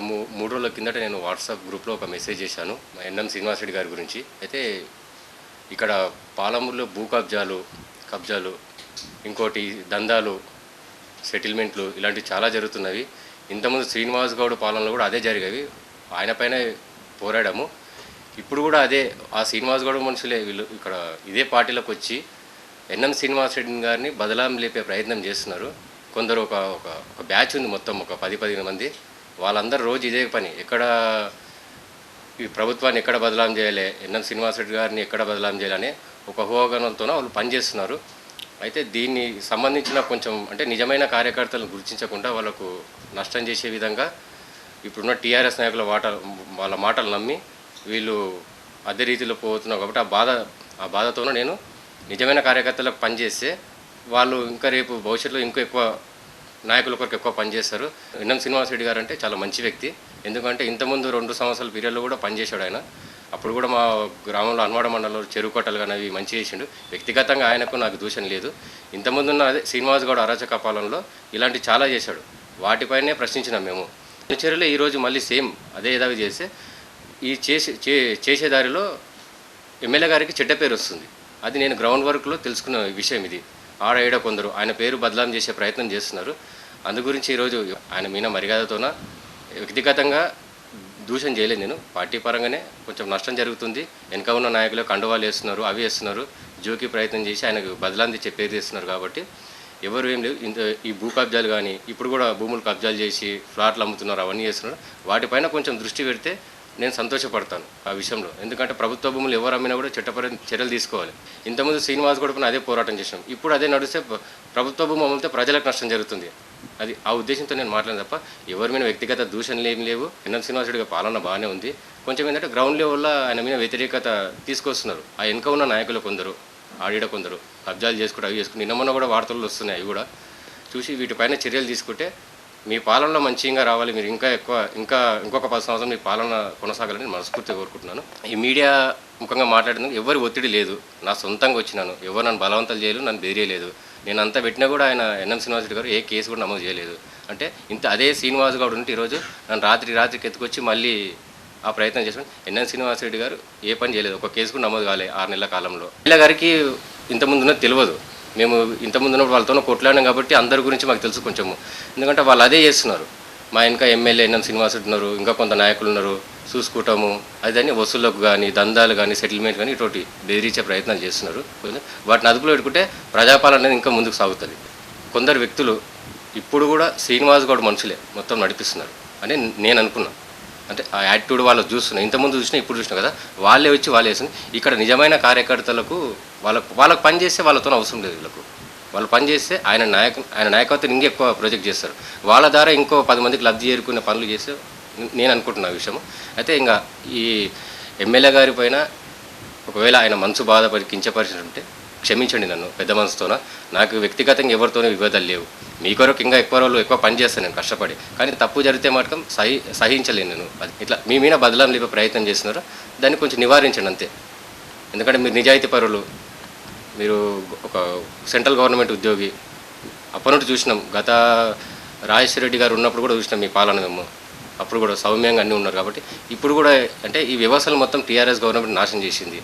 మూడు రోజుల కిందట నేను వాట్సాప్ గ్రూప్లో ఒక మెసేజ్ చేశాను మా ఎన్ఎం శ్రీనివాసరెడ్డి గారి గురించి. అయితే ఇక్కడ పాలమూరులో భూ కబ్జాలు కబ్జాలు ఇంకోటి దందాలు సెటిల్మెంట్లు ఇలాంటివి చాలా జరుగుతున్నవి. ఇంతకుముందు శ్రీనివాస్ గౌడ్ పాలనలో కూడా అదే జరిగేవి. ఆయన పైన పోరాడాము. ఇప్పుడు కూడా అదే ఆ శ్రీనివాస్ గౌడ్ మనుషులే వీళ్ళు ఇక్కడ ఇదే పార్టీలోకి వచ్చి ఎన్ఎం శ్రీనివాస్ రెడ్డి గారిని బదలాం లేపే ప్రయత్నం చేస్తున్నారు. కొందరు ఒక ఒక బ్యాచ్ ఉంది మొత్తం ఒక పది పదిహేను మంది. వాళ్ళందరూ రోజు ఇదే పని. ఎక్కడ ఈ ప్రభుత్వాన్ని ఎక్కడ బదలాం చేయాలి ఎన్ఎం శ్రీనివాసరెడ్డి గారిని ఎక్కడ బదలాం చేయాలని ఒక హోగనంతో వాళ్ళు పనిచేస్తున్నారు. అయితే దీన్ని సంబంధించిన కొంచెం అంటే నిజమైన కార్యకర్తలను గుర్తించకుండా వాళ్ళకు నష్టం చేసే విధంగా ఇప్పుడున్న టీఆర్ఎస్ నాయకుల వాట వాళ్ళ మాటలు నమ్మి వీళ్ళు అదే రీతిలో పోతున్నావు కాబట్టి ఆ బాధ ఆ బాధతోనూ నేను నిజమైన కార్యకర్తలకు పనిచేస్తే వాళ్ళు ఇంకా రేపు భవిష్యత్తులో ఇంకా ఎక్కువ నాయకుల కొరకు ఎక్కువ పనిచేస్తారు ఎన్ఎం శ్రీనివాసరెడ్డి గారు అంటే చాలా మంచి వ్యక్తి. ఎందుకంటే ఇంతకుముందు రెండు సంవత్సరాల పీరియడ్లో కూడా పనిచేశాడు ఆయన. అప్పుడు కూడా మా గ్రామంలో అన్వాడ మండలంలో చెరువు కట్టలు కానీ అవి మంచి చేసిండు. వ్యక్తిగతంగా ఆయనకు నాకు దూషణ లేదు. ఇంతకుముందున్న అదే శ్రీనివాస్ గౌడ్ అరాచక పాలనలో ఇలాంటి చాలా చేశాడు. వాటిపైనే ప్రశ్నించినాం మేము. చర్యలో ఈరోజు మళ్ళీ సేమ్ అదే ఏదావి చేస్తే ఈ చేసే చే- చేసే దారిలో ఎమ్మెల్యే గారికి చెడ్డ పేరు వస్తుంది. అది నేను గ్రౌండ్ వర్క్లో తెలుసుకున్న విషయం ఇది. ఆడ ఈడ కొందరు ఆయన పేరు బదలాం చేసే ప్రయత్నం చేస్తున్నారు. అందు గురించి ఈరోజు ఆయన మీద మర్యాదతోన వ్యక్తిగతంగా దూషణ చేయలేదు నేను. పార్టీ పరంగానే కొంచెం నష్టం జరుగుతుంది. వెనక ఉన్న నాయకులు కండువాలు వేస్తున్నారు అవి వేస్తున్నారు. జోకి ప్రయత్నం చేసి ఆయనకు బదలాంది చెప్పేది చేస్తున్నారు కాబట్టి ఎవరు ఏం లేవు. ఇంత ఈ భూ కబ్జాలు కానీ ఇప్పుడు కూడా భూములు కబ్జాలు చేసి ఫ్లాట్లు అమ్ముతున్నారు అవన్నీ చేస్తున్నారు వాటిపైన కొంచెం దృష్టి పెడితే నేను సంతోషపడతాను ఆ విషయంలో. ఎందుకంటే ప్రభుత్వ భూములు ఎవరు అమ్మినా కూడా చట్టపర చర్యలు తీసుకోవాలి. ఇంతకుముందు శ్రీనివాస్ కూడా అదే పోరాటం చేసినాం. ఇప్పుడు అదే నడిస్తే ప్రభుత్వ భూమి అమ్మితే ప్రజలకు నష్టం జరుగుతుంది. అది ఆ ఉద్దేశంతో నేను మాట్లాడిన తప్ప ఎవరి మీద వ్యక్తిగత దూషణలు ఏం లేవు. ఎన్ఎం శ్రీనివాసుడిగా పాలన బాగానే ఉంది. కొంచెం ఏంటంటే గ్రౌండ్ లెవెల్లో ఆయన మీద వ్యతిరేకత తీసుకొస్తున్నారు. ఆ వెనుక ఉన్న నాయకులు కొందరు ఆడిడ కొందరు కబ్జాలు చేసుకుంటూ అవి చేసుకుని నిన్న మొన్న కూడా వార్తలు వస్తున్నాయి అవి కూడా. చూసి వీటిపైన చర్యలు తీసుకుంటే మీ పాలనలో మంచిగా రావాలి మీరు ఇంకా ఎక్కువ ఇంకా ఇంకొక పది సంవత్సరం మీ పాలన కొనసాగాలని మనస్ఫూర్తిగా కోరుకుంటున్నాను. ఈ మీడియా ముఖంగా మాట్లాడినందుకు ఎవరి ఒత్తిడి లేదు. నా సొంతంగా వచ్చినాను. ఎవరు నన్ను బలవంతాలు చేయలేదు నన్ను బెదిరేయలేదు. నేను అంతా పెట్టినా కూడా ఆయన ఎన్ఎం శ్రీనివాసరెడ్డి గారు ఏ కేసు కూడా నమోదు చేయలేదు. అంటే ఇంత అదే శ్రీనివాస్ గౌడ్ ఉంటే ఈరోజు నన్ను రాత్రి రాత్రికి ఎత్తుకొచ్చి మళ్ళీ ఆ ప్రయత్నం చేసాను ఎన్ఎన్ శ్రీనివాసరెడ్డి గారు ఏ పని చేయలేదు. ఒక కేసు కూడా నమోదు కాలే ఆరు నెలల కాలంలో. ఇలా గారికి ఇంతకుముందు తెలియదు. మేము ఇంతకుముందు ఉన్నప్పుడు వాళ్ళతో కొట్లాడినాం కాబట్టి అందరి గురించి మాకు తెలుసు కొంచెము. ఎందుకంటే వాళ్ళు అదే చేస్తున్నారు. మా ఇంకా ఎమ్మెల్యే ఎన్ఎం శ్రీనివాసరెడ్డి ఉన్నారు ఇంకా కొంత నాయకులు ఉన్నారు చూసుకుంటాము అదని వసూళ్ళకు కానీ దందాలు కానీ సెటిల్మెంట్ కానీ ఇటువంటి బెదిరించే ప్రయత్నాలు చేస్తున్నారు. వాటిని అదుపులో పెట్టుకుంటే ప్రజాపాలన అనేది ఇంకా ముందుకు సాగుతుంది. కొందరు వ్యక్తులు ఇప్పుడు కూడా శ్రీనివాస్ గౌడ్ మనుషులే మొత్తం నడిపిస్తున్నారు. అని నేను అనుకున్నాను అంటే ఆ యాటిట్యూడ్ వాళ్ళు చూస్తున్నాయి ఇంతకుముందు చూసినా ఇప్పుడు చూసినా కదా వాళ్ళే వచ్చి వాళ్ళే వేసింది ఇక్కడ నిజమైన కార్యకర్తలకు వాళ్ళకు వాళ్ళకు పని చేస్తే వాళ్ళతో అవసరం లేదు వీళ్ళకు. వాళ్ళు పనిచేస్తే ఆయన నాయక ఆయన నాయకత్వం ఇంకా ఎక్కువ ప్రొజెక్ట్ చేస్తారు. వాళ్ళ ద్వారా ఇంకో పది మందికి లబ్ధి చేరుకునే పనులు చేస్తే నేను అనుకుంటున్నా విషయం అయితే ఇంకా ఈ ఎమ్మెల్యే గారి పైన ఒకవేళ ఆయన మనసు బాధపడి కించపరిచినట్టే క్షమించండి నన్ను పెద్ద మనసుతోన. నాకు వ్యక్తిగతంగా ఎవరితోనూ విభేదాలు లేవు. మీ కొరకు ఇంకా ఎక్కువ రోజులు ఎక్కువ పని చేస్తాను నేను కష్టపడి. కానీ తప్పు జరిగితే మాత్రం సహి సహించలేను నేను. ఇట్లా మీ మీద బదలాం లేపే ప్రయత్నం చేస్తున్నారు. దాన్ని కొంచెం నివారించండి అంతే. ఎందుకంటే మీరు నిజాయితీ పరులు మీరు ఒక సెంట్రల్ గవర్నమెంట్ ఉద్యోగి. అప్పటి చూసినాం. గత రాజేశ్వర రెడ్డి గారు ఉన్నప్పుడు కూడా చూసినాం మీ పాలన మేము. అప్పుడు కూడా సౌమ్యంగా అన్నీ ఉన్నారు కాబట్టి. ఇప్పుడు కూడా అంటే ఈ వ్యవస్థలు మొత్తం టీఆర్ఎస్ గవర్నమెంట్ నాశనం చేసింది.